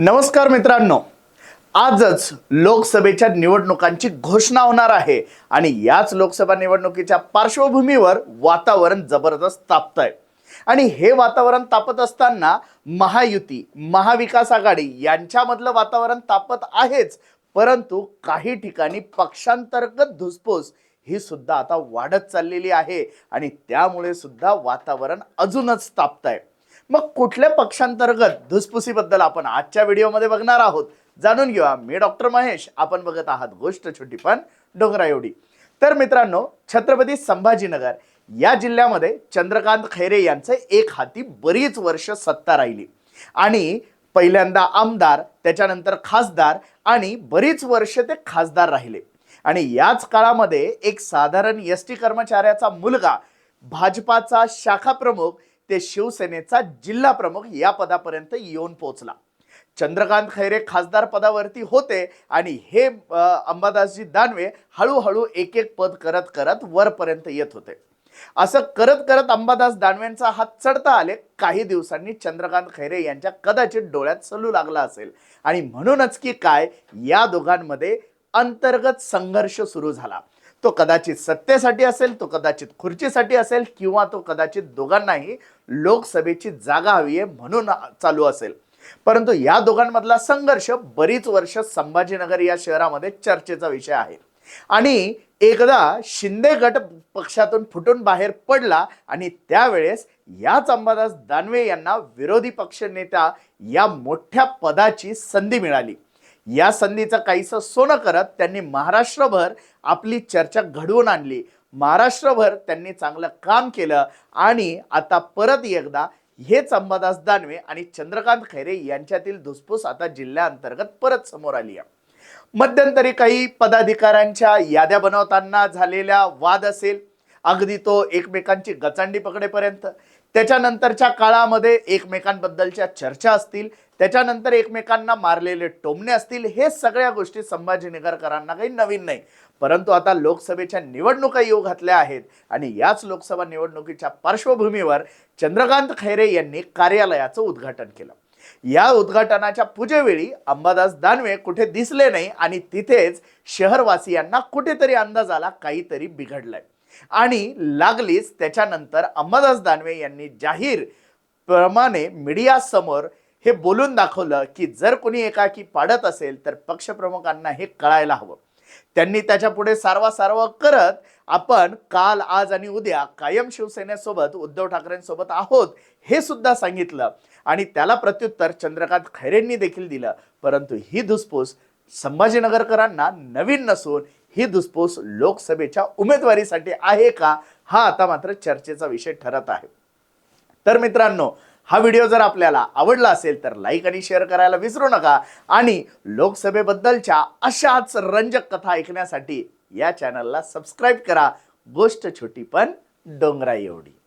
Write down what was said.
नमस्कार मित्रांनो. आजच लोकसभेच्या निवडणुकांची घोषणा होणार आहे आणि याच लोकसभा निवडणुकीच्या पार्श्वभूमीवर वातावरण जबरदस्त तापत आहे आणि हे वातावरण तापत असताना महायुती महाविकास आघाडी यांच्यामधलं वातावरण तापत आहेच परंतु काही ठिकाणी पक्षांतर्गत धुसफूस ही सुद्धा आता वाढत चाललेली आहे आणि त्यामुळे सुद्धा वातावरण अजूनच तापत आहे मग कुठल्या पक्षांतर्गत धुसफुसीबद्दल आपण आजच्या व्हिडिओमध्ये बघणार आहोत? जाणून घेऊया. मी डॉक्टर महेश. आपण बघत आहात गोष्ट छोटी पण डोंगरा एवढी. तर मित्रांनो छत्रपती संभाजीनगर या जिल्ह्यामध्ये चंद्रकांत खैरे यांचे एक हाती बरीच वर्ष सत्ता राहिली. आणि पहिल्यांदा आमदार त्याच्यानंतर खासदार आणि बरीच वर्ष ते खासदार राहिले. आणि याच काळामध्ये एक साधारण एस टी कर्मचाऱ्याचा मुलगा भाजपाचा शाखा प्रमुख ते शिवसेनेचा जिल्हा प्रमुख या पदापर्यंत येऊन पोहोचला. चंद्रकांत खैरे खासदार पदावरती होते आणि हे अंबादासजी दानवे हळूहळू एक एक पद करत करत वरपर्यंत येत होते. असं करत करत अंबादास दानवेंचा हात चढता आले. काही दिवसांनी चंद्रकांत खैरे यांच्या कदाचित डोळ्यात सलू लागला असेल. आणि म्हणूनच की काय या दोघांमध्ये अंतर्गत संघर्ष सुरू झाला. तो कदाचित सत्तेसाठी असेल तो कदाचित खुर्चीसाठी असेल किंवा तो कदाचित दोघांनाही लोकसभेची जागा हवी आहे म्हणून चालू असेल. परंतु या दोघांमधला संघर्ष बरीच वर्ष संभाजीनगर या शहरामध्ये चर्चेचा विषय आहे. आणि एकदा शिंदे गट पक्षातून फुटून बाहेर पडला आणि त्यावेळेस याच अंबादास दानवे यांना विरोधी पक्षनेता या मोठ्या पदाची संधी मिळाली. या संधीचं काहीसं सोनं करत त्यांनी महाराष्ट्रभर आपली चर्चा घडवून आणली. महाराष्ट्रभर त्यांनी चांगलं काम केलं आणि आता परत एकदा हेच अंबादास दानवे आणि चंद्रकांत खैरे यांच्यातील धुसफूस आता जिल्ह्याअंतर्गत परत समोर आली आहे. मध्यंतरी काही पदाधिकाऱ्यांच्या याद्या बनवताना झालेला वाद असेल. अगदी तो एकमेकांची गचांडी पकडेपर्यंत. त्याच्यानंतरच्या काळामध्ये एकमेकांबद्दलच्या चर्चा असतील त्याच्यानंतर एकमेकांना मारलेले टोमणे असतील हे सगळ्या गोष्टी संभाजी निगरकरांना काही नवीन नाही. परंतु आता लोकसभेच्या निवडणुका येऊ घातल्या आहेत आणि याच लोकसभा निवडणुकीच्या पार्श्वभूमीवर चंद्रकांत खैरे यांनी कार्यालयाचं उद्घाटन केलं. या उद्घाटनाच्या पूजेवेळी अंबादास दानवे कुठे दिसले नाही आणि तिथेच शहरवासियांना कुठेतरी अंदाज आला काहीतरी बिघडलंय. आणि लागलीच त्याच्यानंतर अंबादास दानवे यांनी जाहीर प्रमाणे मीडियासमोर हे बोलून दाखवलं की जर कोणी एकाकी पाडत असेल तर पक्षप्रमुखांना हे कळायला हवं. त्यांनी त्याच्या पुढे सारवा करत आपण काल आज आणि उद्या कायम शिवसेनेसोबत उद्धव ठाकरेंसोबत आहोत हे सुद्धा सांगितलं. आणि त्याला प्रत्युत्तर चंद्रकांत खैरेंनी देखील दिलं. परंतु ही धुसफूस संभाजीनगरकरांना नवीन नसून ही धुसफूस लोकसभेच्या उमेदवारीसाठी आहे का? हा आता मात्र चर्चेचा विषय ठरत आहे. तर मित्रांनो हा व्हिडिओ जर आपल्याला आवडला असेल तर लाईक आणि शेअर करायला विसरू नका आणि लोकसभेबद्दलच्या अशाच रंजक कथा ऐकण्यासाठी या चॅनलला सबस्क्राईब करा. गोष्ट छोटी पण डोंगरा एवढी.